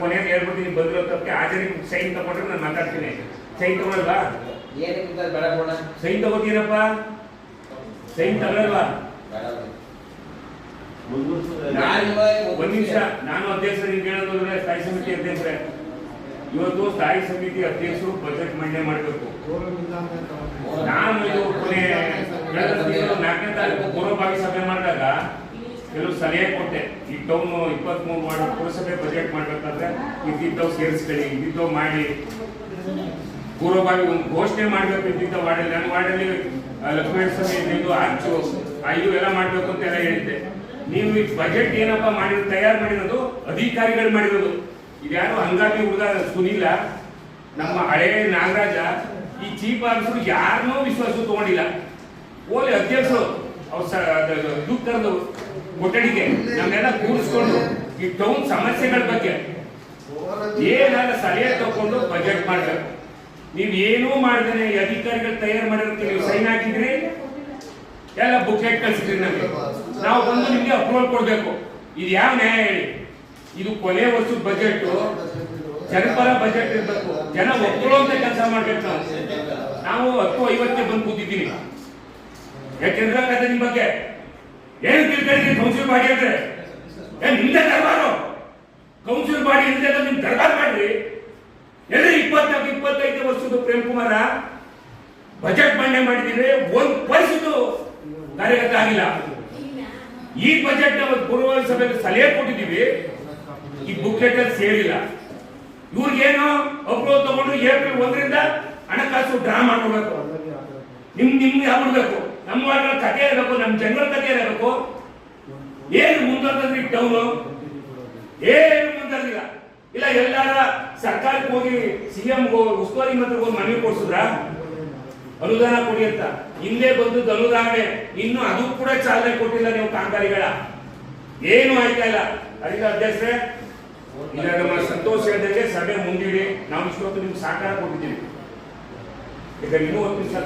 ಕೊನೆಗೆ ಹೇಳ್ಬಿಟ್ಟು ಬಂದಿರೋ ತಪ್ಪಕ್ಕೆ ಹಾಜರಿ ಸೈನ್ ತಗೊಂಡ್ರೆ ನಾನು ಮಾತಾಡ್ತೀನಿ. ಸೈನ್ ತಗೊಳಲ್ವಾ? ಸೈನ್ ತಗೋತೀನಪ್ಪ ಸೈನ್ ತಗೊಳಲ್ವಾ? ಒಂದ್ ನಿಮಿಷ ನಾನು ಅಧ್ಯಕ್ಷ ನಿಮ್ಗೆ ಹೇಳೋದ್ರೆ ಸ್ಥಾಯಿ ಸಮಿತಿ ಅಧ್ಯಕ್ಷರೇ. ಇವತ್ತು ಸ್ಥಾಯಿ ಸಮಿತಿ ಅಧ್ಯಕ್ಷರು ಬಜೆಟ್ ಮಂಡನೆ ಮಾಡಬೇಕು. ನಾನು ಇದು ಕೊನೆ ನಾಲ್ಕನೇ ತಾರೀಕು ಪೂರ್ವಭಾವಿ ಸಭೆ ಮಾಡಿದಾಗ ಕೆಲವು ಸಲಹೆ ಕೊಟ್ಟೆ. ಈ ಟೌನ್ ಇಪ್ಪತ್ಮೂರು ಮಾಡೋ ಪುರಸಭೆ ಬಜೆಟ್ ಮಾಡ್ಬೇಕಾದ್ರೆ ಇದ್ದಿದ್ದವ್ ಸೇರಿಸ್ಕೊಳ್ಳಿ, ಇದ್ದಿದ್ದವು ಮಾಡಿ. ಪೂರ್ವಭಾವಿ ಒಂದು ಘೋಷಣೆ ಮಾಡ್ಬೇಕು ಇದ್ದಿದ್ದ ವಾರ್ಡಲ್ಲಿ. ನನ್ನ ವಾರ್ಡಲ್ಲಿ ಲಕ್ಷ್ಮಣ ಸ್ವಾಮಿ ಇದು ಆರ್ಚು ಐದು ಎಲ್ಲ ಮಾಡ್ಬೇಕು ಅಂತ ಎಲ್ಲ ಹೇಳಿದ್ದೆ. ನೀವು ಈ ಬಜೆಟ್ ಏನಪ್ಪ ಮಾಡಿ ತಯಾರು ಮಾಡಿರೋದು, ಅಧಿಕಾರಿಗಳು ಮಾಡಿರೋದು. ಇದ್ಯಾರು ಹಂಗಾಗಿ ಹುಡುಗ ಸುನಿಲ್ಲ ನಮ್ಮ ಹಳೆ ನಾಗರಾಜ, ಈ ಚೀಫ್ ಆಫೀಸರ್ ಯಾರನ್ನೂ ವಿಶ್ವಾಸ ತಗೊಂಡಿಲ್ಲ. ಓಲಿ ಅಧ್ಯಕ್ಷರು, ಅವ್ರು ದುಃಖ ಕೊಠಡಿಗೆ ನಮ್ಮೆಲ್ಲ ಕೂರಿಸ್ಕೊಂಡು ಈ ಟೌನ್ ಸಮಸ್ಯೆಗಳ ಬಗ್ಗೆ ಏನಾದ್ರೂ ಸಲಹೆ ತಗೊಂಡು ಬಜೆಟ್ ಮಾಡಬೇಕು. ನೀವು ಏನೂ ಮಾಡಿದ್ರೆ ಈ ಅಧಿಕಾರಿಗಳು ತಯಾರು ಮಾಡಿರೋದಕ್ಕೆ ನೀವು ಸೈನ್ ಹಾಕಿದ್ರಿ? ಎಲ್ಲ ಬುಕ್ಲೆಟ್ ಕಳಿಸಿದ್ರಿ ನಮಗೆ. ನಾವು ಬಂದು ನಿಮಗೆ ಅಪ್ರೂವಲ್ ಕೊಡಬೇಕು. ಇದು ಯಾವ ನ್ಯಾಯ ಹೇಳಿ? ಇದು ಕೊನೆ ವರ್ಷದ ಬಜೆಟ್ ಜನಪರ ಬಜೆಟ್ ಇರಬೇಕು. ಜನ ಒಪ್ಕೊಳ್ಳುವಂತ ಕೆಲಸ ಮಾಡ್ಬೇಕು ನಾವು. ನಾವು ಹತ್ತು ಐವತ್ತೇ ಬಂದು ಕೂತಿದ್ದೀನಿ ಯಾಕೆಂದ್ರೆ ಅದೇ ನಿಮ್ ಬಗ್ಗೆ? ಏನು ತಿಳ್ಕೊಂಡಿದ್ದೀನಿ ಕೌನ್ಸಿಲ್ ಮಾಡಿ ಅಂದ್ರೆ? ಏ ನಿಮ್ದೇ ದರ್ಬಾರು ಕೌನ್ಸಿಲ್ ಮಾಡಿ ಇಲ್ಲದೆ ನಿಮ್ ದರ್ಬಾರ್ ಮಾಡ್ರಿ. ಎಲ್ಲಿ ಇಪ್ಪತ್ನಾಲ್ಕು, ಇಪ್ಪತ್ತೈದು ವರ್ಷದ ಪ್ರೇಮ್ ಕುಮಾರ? ಬಜೆಟ್ ಮಂಡನೆ ಮಾಡಿದ್ರೆ ಒಂದು ಪೈಸದು ಕಾರ್ಯಕರ್ತ ಆಗಿಲ್ಲ. ಈ ಬಜೆಟ್ ಅವತ್ತು ಪೂರ್ವ ಸಭೆಗೆ ಸಲಹೆ ಕೊಟ್ಟಿದ್ದೀವಿ. ಈ ಬುಕ್ಲೆಟ್ ಅಲ್ಲಿ ಸೇರಿಲ್ಲ. ಇವ್ರಿಗೇನು ಅಪ್ರೂವ್ ತಗೊಂಡು ಏಪ್ರಿಲ್ ಒಂದರಿಂದ ಹಣಕಾಸು ಡ್ರಾ ಮಾಡ್ಕೊಬೇಕು ನಿಮ್, ನಿಮ್ಗೆ ಆಗ್ಬಿಡ್ಬೇಕು ನಮ್ಮ ವಾರ್ಡ್ಗಳ ಕಥೆ ಇರಬೇಕು, ನಮ್ಮ ಜನರ ಕಥೆ ಇರಬೇಕು. ಏನು ಮುಂದುವರೆದ್ರಿ ಟೌನು ಏನು ಮುಂದುವರೆದಿಲ್ಲ. ಇಲ್ಲ, ಎಲ್ಲಾರ ಸರ್ಕಾರಕ್ಕೆ ಹೋಗಿ ಸಿಎಂ ಉಸ್ತುವಾರಿ ಮಂತ್ರಿ ಹೋಗಿ ಮನವಿ ಕೊಡ್ಸಿದ್ರ? ಅನುದಾನ ಕೊಡಿ ಅಂತ. ಹಿಂದೆ ಬಂದು ಅನುದಾನೆ ಇನ್ನು ಅದು ಕೂಡ ಚಾಲನೆ ಕೊಟ್ಟಿಲ್ಲ ನೀವು ಕಾಮಗಾರಿಗಳ ಏನು ಆಯ್ತಾ ಇಲ್ಲ. ಅದಕ್ಕೆ ಅಧ್ಯಕ್ಷರೇ. ಇಲ್ಲ, ನಮ್ಮ ಸಂತೋಷ ಹೇಳಿದಂಗೆ ಸಭೆ ಮುಂದಿಡಿ ನಾವು ಇಷ್ಟೊತ್ತು ನಿಮ್ಗೆ ಸಹಕಾರ ಕೊಟ್ಟಿದ್ದೀವಿ. ಈಗ ಇನ್ನೂ ಒಂದು ನಿಮಿಷ